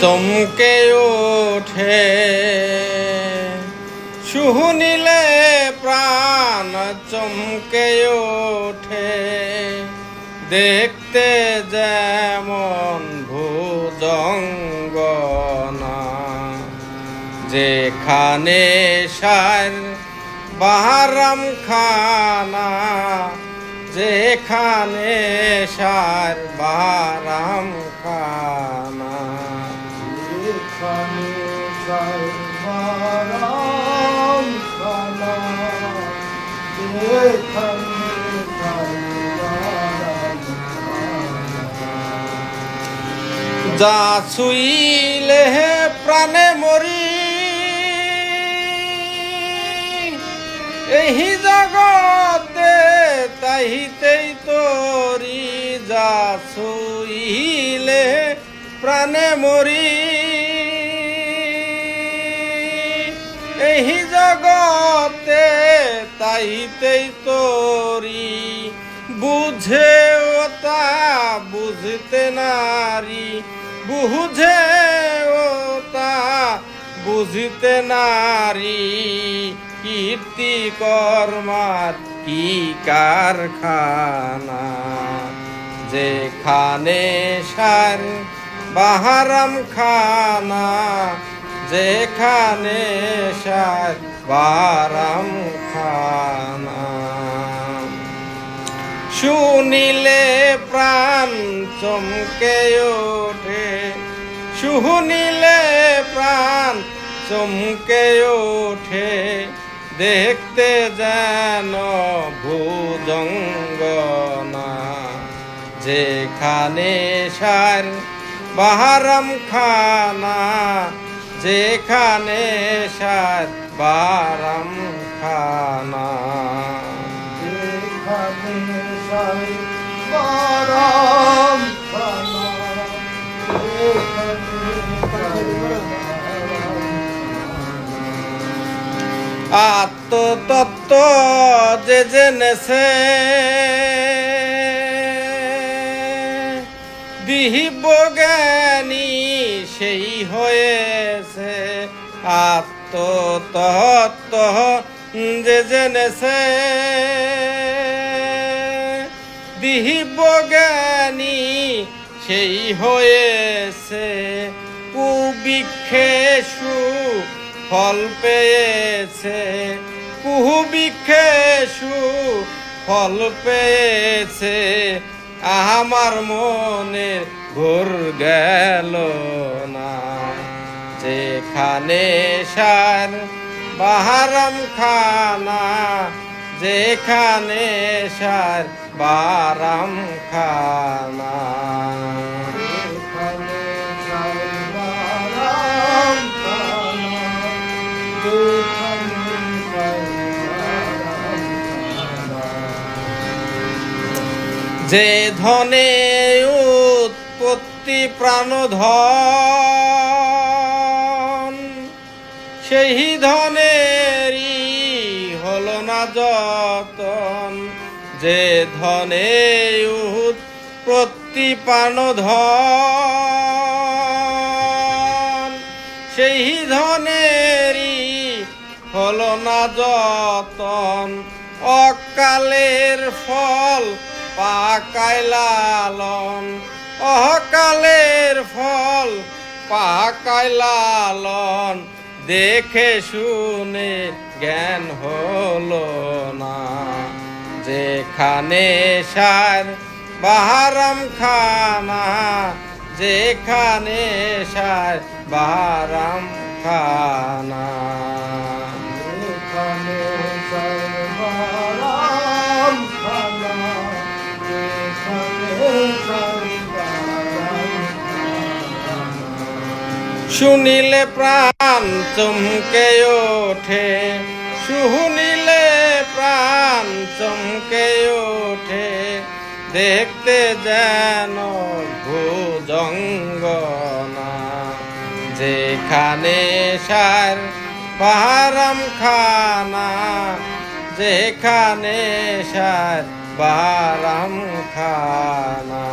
চমকে ওঠে। শুনিলে প্রাণ চমকে ওঠে। দেখতে যেমন ভুজঙ্গনা। যেখানে সার বাহারাম খানা, যেখানে সার বাহারাম যা ছুইলে প্রাণে মরি এই জগতে তাহিতেই তোরি। যা ছুইলে প্রাণে মরি এই জগতে তাইতেই তোরি। বুঝে ওতা বুঝতে নারী। বুঝে ওতা বুঝতে নারী। কীর্তি কর্মার কি কারখানা? যেখানে সার বাহারাম খানা। যেখানে সার বারাম খানা শুনিলে প্রাণ চমকে ওঠে। শুনিলে প্রাণ চমকে ওঠে। দেখতে যেন ভুজঙ্গনা। যেখানে সার বাহারাম খানা, যেখানে সার বারাম খানা আত্মতত্ত্ব যে জেনেছে বিহিব জ্ঞানী সেই হয়েছে। আত্মতত্ত্ব যে জেনেছে দিহিব জ্ঞানী, সেই হয়েছে কুবিক্ষেষু ফল পেয়েছে। কুহুবিক্ষেষু ফল পেয়েছে। আমার মনে ঘোর গেল না। যেখানে সার বাহারাম খানা যেখানে সার বারাম খানা। যে ধনে উৎপত্তি প্রাণধন সেই ধনেরই হলো না যতন, যে ধনে উৎপত্তি প্রাণধন সেই ধনেরই হলো না যতন, অকালের ফল পাকায় লালন, অকালের ফল পাকায় লালন দেখে শুনে জ্ঞান হলো না। যেখানে সার বাহারাম খানা যেখানে সার বাহারাম খানা। শুনিলে প্রাণ চমকে ওঠে, শুনিলে প্রাণ চমকে ওঠে, দেখতে যেন ভুজঙ্গনা। যেখানে সার বাহারাম খানা, যেখানে সার বাহারাম খানা।